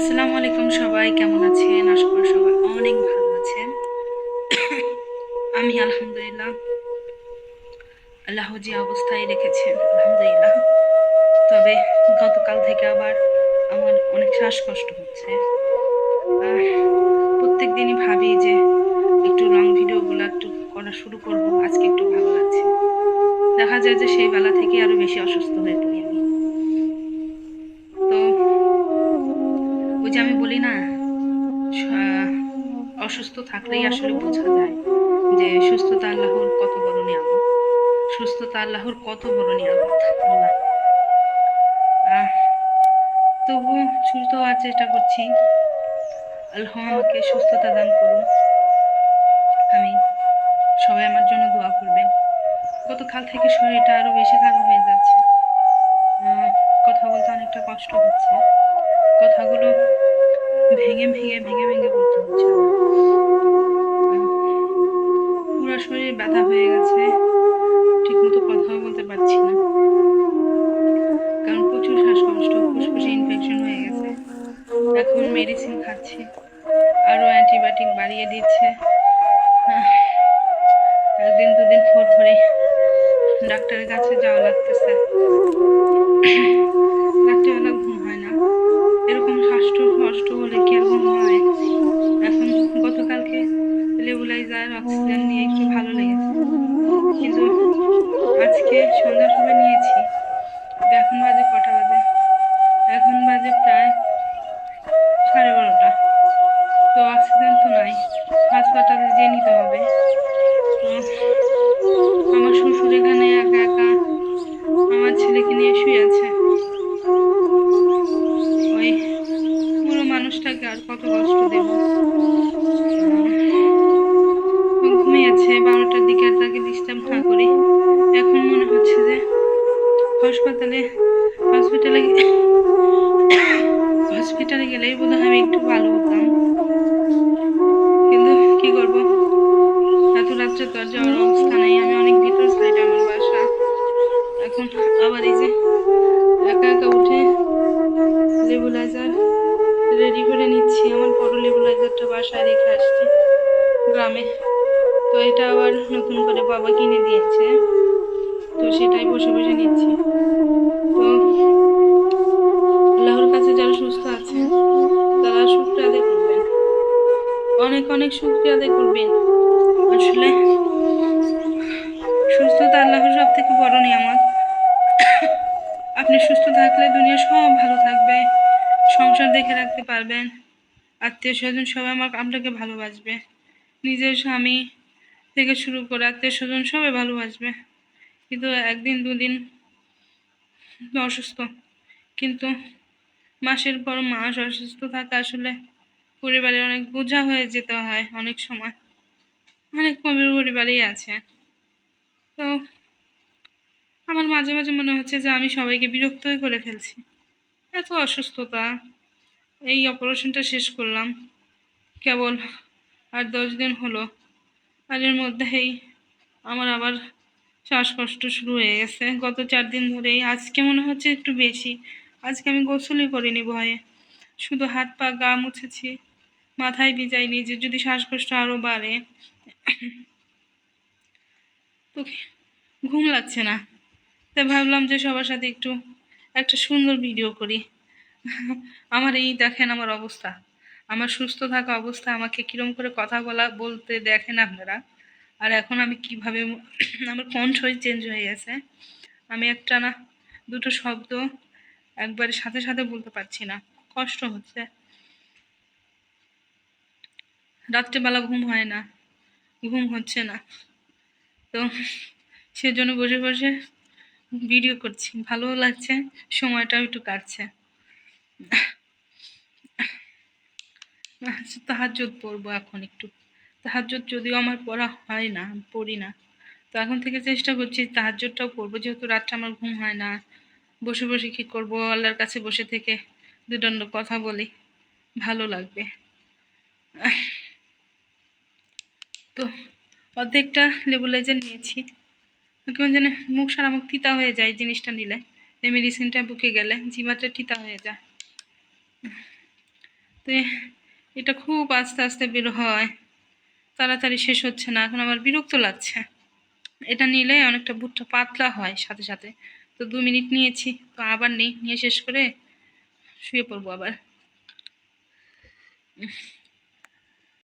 আসসালামু আলাইকুম সবাই, কেমন আছেন? আশা করি সবাই অনেক ভালো আছেন। আমি আলহামদুলিল্লাহ আল্লাহ যে অবস্থায় রেখেছেন আলহামদুলিল্লাহ। তবে গতকাল থেকে আবার আমার অনেক শ্বাসকষ্ট হচ্ছে। প্রত্যেক দিনই ভাবি যে একটু লং ভিডিওগুলো একটু করা শুরু করব, আজকে একটু ভালো লাগছে। দেখা যায় যে সেই বেলা থেকে আরও বেশি অসুস্থ হয়ে ওই যে আমি বলি না অসুস্থ থাকলেই আসলে বোঝা যায় যে সুস্থতা আল্লাহর কত বড় নিয়ামত। সুস্থতা আল্লাহর কত বড় নিয়ামত আল্লাহ সুস্থ হওয়ার চেষ্টা করছি। আল্লাহ আমাকে সুস্থতা দান করুন। আমি সবাই আমার জন্য দোয়া করবেন। গতকাল থেকে শরীরটা আরও বেশি খারাপ হয়ে যাচ্ছে। কথা বলতে অনেকটা কষ্ট হচ্ছে। কথাগুলো ভেঙে ভেঙে ভেঙে ভেঙে বলতে হচ্ছে। পুরো শরীর ব্যথা হয়ে গেছে। ঠিকমতো কথাও বলতে পারছি না। কারণ প্রচুর শ্বাসকষ্ট, ফুসফুসে ইনফেকশন হয়ে গেছে। এখন মেডিসিন খাচ্ছি। আরও অ্যান্টিবায়োটিক বাড়িয়ে দিচ্ছে। একদিন দুদিন পর পরে ডাক্তারের কাছে যাওয়া লাগতেছে। লেবুলাইজার অক্সিজেন নিয়ে একটু ভালো লেগেছে। কিন্তু আজকে সন্ধ্যার সময় নিয়েছি। এখন বাজে কটা বাজে? এখন বাজে প্রায় সাড়ে বারোটা। তো অক্সিজেন তো নাই। হাসপাতালে যেয়ে নিতে হবে। আমার শ্বশুর এখানে একা একা আমার ছেলেকে নিয়ে শুয়ে আছে। ওই পুরো মানুষটাকে আর কত কষ্ট দেব? হাসপাতালে হসপিটালে হসপিটালে গেলেই বোধ আমি একটু ভালো হতাম। কিন্তু কি করব? এত রাত্রে তো আর যাওয়ার অবস্থা নেই। আমি অনেক ভিতর সাইডে আমার বাসা। এখন আবার এই যে একা একা উঠে লেবুলাইজার রেডি করে নিচ্ছি। আমার বড় লেবুলাইজারটা বাসায় রেখে আসছি গ্রামে। তো এটা আবার নতুন করে বাবা কিনে দিয়েছে। তো সেটাই বসে বসে নিচ্ছি। তো আল্লাহর কাছে যারা সুস্থ আছে, তারা শুক্রিয়া আদায় করবেন। অনেক অনেক শুক্রিয়া আদায় করবেন। আসলে সুস্থতা আল্লাহর সব থেকে বড় নিয়ামত। আপনি সুস্থ থাকলে দুনিয়া সব ভালো থাকবে, সংসার দেখে রাখতে পারবেন। আত্মীয় স্বজন সবাই আমার আপনাকে ভালোবাসবে। নিজের স্বামী থেকে শুরু করে আত্মীয় স্বজন সবাই ভালোবাসবে। কিন্তু একদিন দুদিন অসুস্থ। কিন্তু মাসের পর মাস অসুস্থ থাকা আসলে পরিবারে অনেক বোঝা হয়ে যেতে হয় অনেক সময়। অনেক কবির পরিবারেই আছে। তো আমার মাঝে মাঝে মনে হচ্ছে যে আমি সবাইকে বিরক্তই করে ফেলছি। এত অসুস্থতা, এই অপারেশনটা শেষ করলাম। কেবল আর দশ দিন হলো। আর এর মধ্যেই আমার আবার শ্বাসকষ্ট শুরু হয়ে গেছে। গত চার দিন ধরেই আজকে মনে হচ্ছে একটু বেশি। আজকে আমি গোসলই করিনি ভয়ে। শুধু হাত পা গা মুছেছি। মাথায় ভিজাইনি যে যদি শ্বাসকষ্ট আরও বাড়ে তো ঘুম লাগছে না। তাই ভাবলাম যে সবার সাথে একটু, একটা সুন্দর ভিডিও করি। আমার এই দেখেন আমার অবস্থা। আমার সুস্থ থাকা অবস্থা। আমাকে কিরম করে কথা বলা, বলতে দেখেন আপনারা। আর এখন আমি কীভাবে আমার কণ্ঠই চেঞ্জ হয়ে গেছে। আমি একটা না দুটো শব্দ একবারে সাথে সাথে বলতে পারছি না। কষ্ট হচ্ছে। রাত্রেবেলা ঘুম হয় না। ঘুম হচ্ছে না। তো সেজন্য বসে বসে ভিডিও করছি। ভালোও লাগছে, সময়টাও একটু কাটছে। তাহাজ্জুদ পড়ব এখন একটু। তাহাজ্জুদ যদিও আমার পড়া হয় না, পড়ি না। তো এখন থেকে চেষ্টা করছি তাহাজ্জুদটাও পড়ব। যেহেতু রাতটা আমার ঘুম হয় না, বসে বসে কী করব? আল্লাহর কাছে বসে থেকে দুদণ্ড কথা বলি, ভালো লাগবে। তো অর্ধেকটা লেবুলাইজার নিয়েছি। কেমন যেন মুখ সারা মুখ তিতা হয়ে যায় জিনিসটা নিলে। এই মেডিসিনটা বুকে গেলে জিভাটা তিতা হয়ে যায়। তো এটা খুব আস্তে আস্তে বের হয়। তাড়াতাড়ি শেষ হচ্ছে না, এখন আমার বিরক্ত লাগছে। এটা নিলে অনেকটা বুটটা পাতলা হয় সাথে সাথে। তো দু মিনিট নিয়েছি, তো আবার নেই, নিয়ে শেষ করে শুয়ে পড়ব আবার।